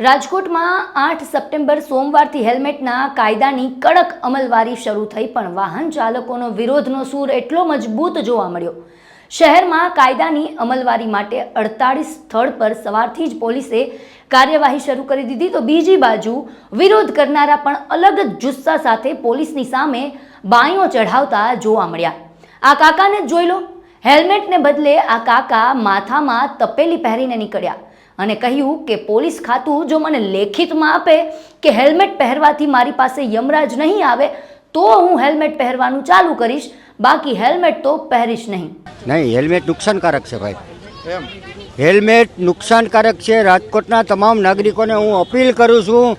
રાજકોટમાં આઠ સપ્ટેમ્બર સોમવારથી હેલ્મેટના કાયદાની કડક અમલવારી શરૂ થઈ, પણ વાહન ચાલકોનો વિરોધનો સૂર એટલો મજબૂત જોવા મળ્યો. શહેરમાં કાયદાની અમલવારી માટે અડતાળીસ સ્થળ પર સવારથી જ પોલીસે કાર્યવાહી શરૂ કરી દીધી. તો બીજી બાજુ વિરોધ કરનારા પણ અલગ જુસ્સા સાથે પોલીસની સામે બાંયો ચઢાવતા જોવા મળ્યા. આ કાકાને જ જોઈ લો. હેલ્મેટને બદલે આ કાકા માથામાં તપેલી પહેરીને નીકળ્યા. અને કહ્યું કે પોલીસ ખાતું જો મને લેખિતમાં આપે કે હેલ્મેટ પહેરવાથી મારી પાસે યમરાજ નહીં આવે, તો હું હેલ્મેટ પહેરવાનું ચાલુ કરીશ. બાકી હેલ્મેટ તો પહેરીશ નહીં. નહીં, હેલ્મેટ નુકસાનકારક છે ભાઈ. હેલ્મેટ નુકસાનકારક છે. રાજકોટના તમામ નાગરિકોને હું અપીલ કરું છું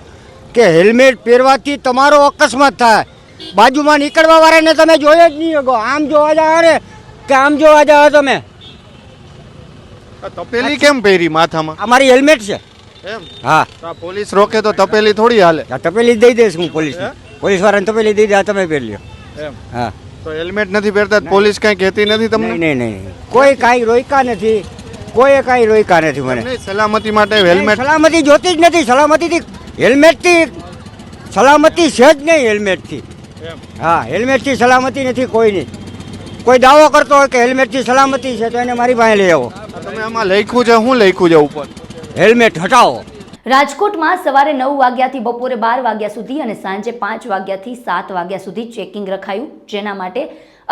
કે હેલ્મેટ પહેરવાથી તમારો અકસ્માત થાય. બાજુમાં નીકળવા વાળાને તમે જોઈ જ નહીં આમ જોવા જાઓ ને, કે આમ જોવા જાઓ તમે. તપેલી કેમ પહેરી માથામાં? અમારી હેલ્મેટ છે. એમ? હા. તો પોલીસ રોકે તો તપેલી થોડી હાલે. આ તપેલી દઈ દઈશ હું પોલીસ પોલીસ વાળાને તપેલી દઈ દે આ તમે પહેરી લ્યો. એમ? હા. તો હેલ્મેટ નથી પહેરતા? પોલીસ કઈ કહેતી નથી નહીં તમને? નહીં નહીં કોઈ કાંઈ રોક્યા નથી. કોઈ કાંઈ રોક્યા નથી મને. સલામતી માટે હેલ્મેટ સલામતી જોતી જ નથી. સલામતીથી હેલ્મેટથી સલામતી છે જ નહીં હેલ્મેટથી. હા હેલ્મેટથી સલામતી નથી કોઈની કોઈ દાવો કરતો હોય કે હેલ્મેટથી સલામતી છે તો એને મારી પાસે લઈ આવો. તમે આમાં લખ્યું છે શું લખ્યું છે ઉપર? હેલ્મેટ હટાવો. રાજકોટમાં સવારે નવ વાગ્યાથી બપોરે બાર વાગ્યા સુધી અને સાંજે પાંચ વાગ્યાથી સાત વાગ્યા સુધી ચેકિંગ રખાયું જેના માટે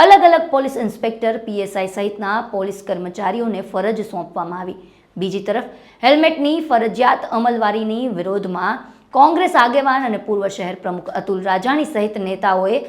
અલગ અલગ પોલીસ ઇન્સ્પેક્ટર પીએસઆઈ સહિતના પોલીસ કર્મચારીઓને ફરજ સોંપવામાં આવી. બીજી તરફ હેલ્મેટની ફરજિયાત અમલવારીની વિરોધમાં કોંગ્રેસ આગેવાન અને પૂર્વ શહેર પ્રમુખ અતુલ રાજાણી સહિત નેતાઓએ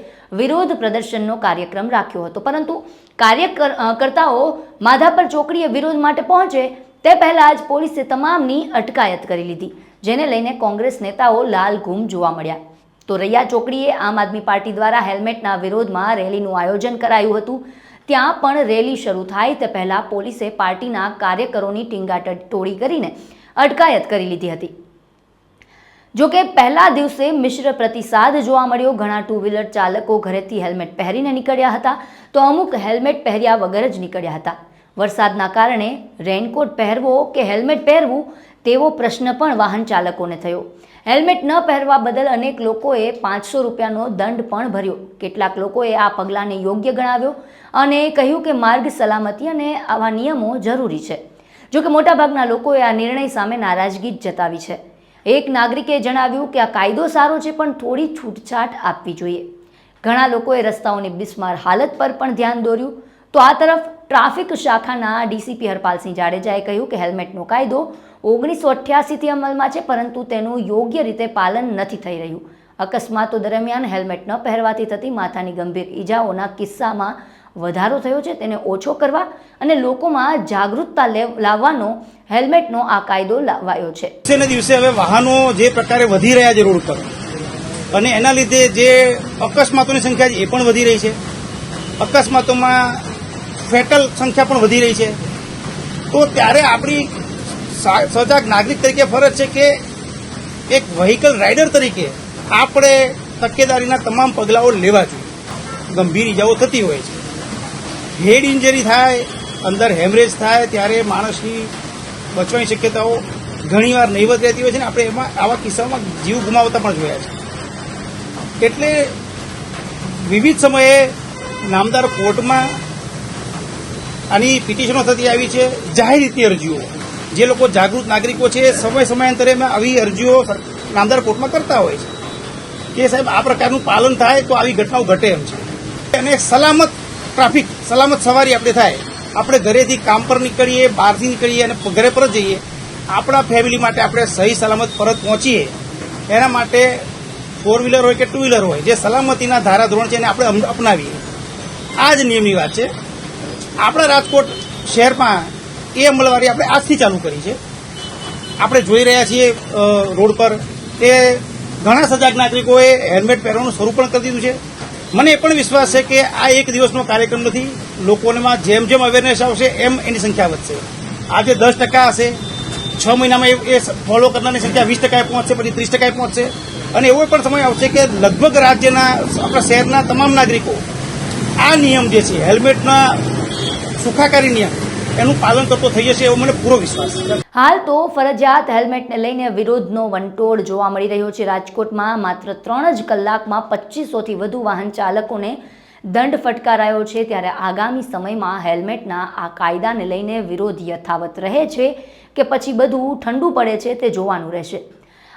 વિરોધ પ્રદર્શનનો કાર્યક્રમ રાખ્યો હતો. પરંતુ કાર્યકર્તાઓ માધાપર ચોકડીએ વિરોધ માટે પહોંચે, તે પહેલાં જ પોલીસે તમામની અટકાયત કરી લીધી, જેને લઈને કોંગ્રેસ નેતાઓ લાલ ગુમ જોવા મળ્યા. તો રૈયા ચોકડીએ આમ આદમી પાર્ટી દ્વારા હેલ્મેટના વિરોધમાં રેલીનું આયોજન કરાયું હતું. ત્યાં પણ રેલી શરૂ થાય તે પહેલાં પોલીસે પાર્ટીના કાર્યકરોની ટીંગાટોળી કરીને અટકાયત કરી લીધી હતી. જો કે પહેલા દિવસે મિશ્ર પ્રતિસાદ જોવા મળ્યો. ઘણા ટુ વ્હીલર ચાલકો ઘરેથી હેલ્મેટ પહેરીને નીકળ્યા હતા. તો અમુક હેલ્મેટ પહેર્યા વગર જ નીકળ્યા હતા. વરસાદના કારણે રેનકોટ પહેરવો કે હેલ્મેટ પહેરવું તેવો પ્રશ્ન પણ વાહન ચાલકોને થયો. હેલ્મેટ ન પહેરવા બદલ અનેક લોકોએ પાંચસો રૂપિયાનો દંડ પણ ભર્યો. કેટલાક લોકોએ આ પગલાંને યોગ્ય ગણાવ્યો અને કહ્યું કે માર્ગ સલામતી અને આવા નિયમો જરૂરી છે. જોકે મોટાભાગના લોકોએ આ નિર્ણય સામે નારાજગી જતાવી છે. એક નાગરિકે જણાવ્યું કે આ કાયદો સારો છે, પણ થોડી છૂટછાટ આપવી જોઈએ. ઘણા લોકોએ રસ્તાઓની બિસ્માર હાલત પર પણ ધ્યાન દોર્યું. તો આ તરફ ટ્રાફિક શાખાના ડીસીપી હરપાલસિંહ જાડેજાએ કહ્યું કે હેલ્મેટનો કાયદો ઓગણીસો અઠ્યાસીથી અમલમાં છે, પરંતુ તેનું યોગ્ય રીતે પાલન નથી થઈ રહ્યું. અકસ્માતો દરમિયાન હેલ્મેટ ન પહેરવાથી થતી માથાની ગંભીર ઈજાઓના કિસ્સામાં વધારો થયો છે તેને ઓછો કરવા અને લોકોમાં જાગૃતતા લેવ- લાવવાનો, હેલ્મેટનો આ કાયદો લાવાયો છે. દિવસે દિવસે હવે વાહનો જે પ્રકારે વધી રહ્યા છે રોડ પર અને એના લીધે જે અકસ્માતોની સંખ્યા એ પણ વધી રહી છે. અકસ્માતોમાં ફેટલ સંખ્યા પણ વધી રહી છે. તો ત્યારે આપણી સજાગ નાગરિક તરીકે ફરજ છે કે એક વ્હીકલ રાઇડર તરીકે આપણે તકેદારીના તમામ પગલાઓ લેવા જોઈએ. ગંભીર ઇજાઓ થતી હોય છે. હેડ ઇન્જરી થાય, અંદર હેમરેજ થાય, ત્યારે માણસની બચવાની શક્યતાઓ ઘણીવાર નહીવત રહેતી હોય છે ને આપણે એમાં આવા કિસ્સાઓમાં જીવ ગુમાવતા પણ જોયા છે. એટલે વિવિધ સમયે નામદાર કોર્ટમાં આની પિટિશનો થતી આવી છે, જાહેર રીતની અરજીઓ. જે લોકો જાગૃત નાગરિકો છે, સમય સમયાંતરે આવી અરજીઓ નામદાર કોર્ટમાં કરતા હોય છે. કે સાહેબ, આ પ્રકારનું પાલન થાય તો આવી ઘટનાઓ ઘટે એમ છે. અને સલામત ટ્રાફિક સલામત સવારી આપણે થાય. આપણે ઘરેથી કામ પર નીકળીએ, બહારથી નીકળીએ અને ઘરે પર જઈએ. આપણા ફેમિલી માટે આપણે સહી સલામત પરત પહોંચીએ. એના માટે ફોર વ્હીલર હોય કે ટુ વ્હીલર હોય, જે સલામતીના ધારાધોરણ છે એને આપણે અપનાવીએ. આ જ નિયમની વાત છે. આપણા રાજકોટ શહેરમાં એ અમલવારી આપણે આજથી ચાલુ કરી છે. આપણે જોઈ રહ્યા છીએ રોડ પર. કે ઘણા સજાગ નાગરિકોએ હેલ્મેટ પહેરવાનું શરૂ પણ કરી દીધું છે. મને એ પણ વિશ્વાસ છે કે આ એક દિવસનો કાર્યક્રમ નથી. લોકોમાં જેમ જેમ અવેરનેસ આવશે, એમ એની સંખ્યા વધશે. આજે દસ ટકા હશે. છ મહિનામાં એ- ફોલો કરનારની સંખ્યા વીસ ટકાએ પહોંચશે, પછી ત્રીસ ટકાએ પહોંચશે. અને એવો પણ સમય આવશે કે લગભગ રાજ્યના, આપણા શહેરના તમામ નાગરિકો આ નિયમ જે છે હેલ્મેટના સુખાકારી નિયમ એનું પાલન કરતો થઈ જશે એવો મને પૂરો વિશ્વાસ છે. હાલ તો ફરજિયાત હેલ્મેટને લઈને વિરોધનો વંટોળ જોવા મળી રહ્યો છે. રાજકોટમાં માત્ર ત્રણ જ કલાકમાં પચીસોથી વધુ વાહન ચાલકોને દંડ ફટકારાયો છે. ત્યારે આગામી સમયમાં હેલ્મેટના આ કાયદાને લઈને વિરોધ યથાવત રહે છે કે પછી બધું ઠંડુ પડે છે તે જોવાનું રહેશે.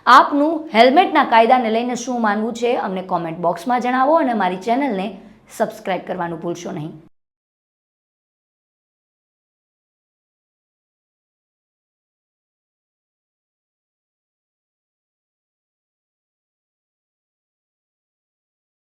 આપનું હેલ્મેટના કાયદાને લઈને શું માનવું છે? અમને કોમેન્ટ બોક્સમાં જણાવો અને મારી ચેનલને સબસ્ક્રાઇબ કરવાનું ભૂલશો નહીં.